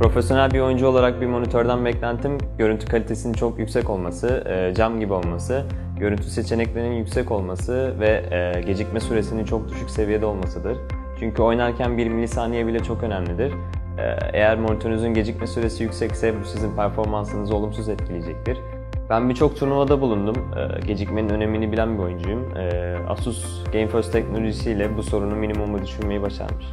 Profesyonel bir oyuncu olarak bir monitörden beklentim görüntü kalitesinin çok yüksek olması, e, cam gibi olması, görüntü seçeneklerinin yüksek olması ve e, gecikme süresinin çok düşük seviyede olmasıdır. Çünkü oynarken 1 milisaniye bile çok önemlidir. E, eğer monitörünüzün gecikme süresi yüksekse bu sizin performansınızı olumsuz etkileyecektir. Ben birçok turnuvada bulundum. Gecikmenin önemini bilen bir oyuncuyum. Asus GameFirst teknolojisiyle bu sorunu minimuma düşürmeyi başarmış.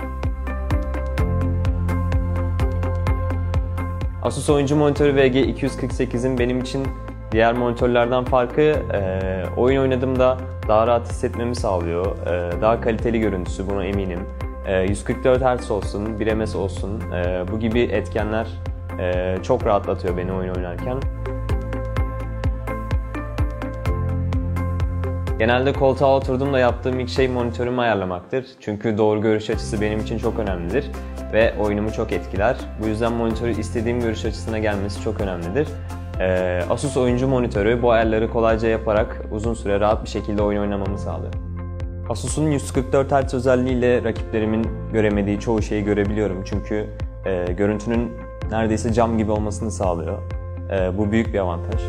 Asus oyuncu monitörü VG248'in benim için diğer monitörlerden farkı e, oyun oynadığımda daha rahat hissetmemi sağlıyor. E, daha kaliteli görüntüsü buna eminim. E, 144 Hz olsun, 1 ms olsun e, bu gibi etkenler e, çok rahatlatıyor beni oyun oynarken. Genelde koltuğa oturduğumda yaptığım ilk şey monitörümü ayarlamaktır. Çünkü doğru görüş açısı benim için çok önemlidir ve oyunumu çok etkiler. Bu yüzden monitörü istediğim görüş açısına gelmesi çok önemlidir. Ee, Asus oyuncu monitörü bu ayarları kolayca yaparak uzun süre rahat bir şekilde oyun oynamamı sağlıyor. Asus'un 144 Hz özelliğiyle rakiplerimin göremediği çoğu şeyi görebiliyorum. Çünkü e, görüntünün neredeyse cam gibi olmasını sağlıyor. E, bu büyük bir avantaj.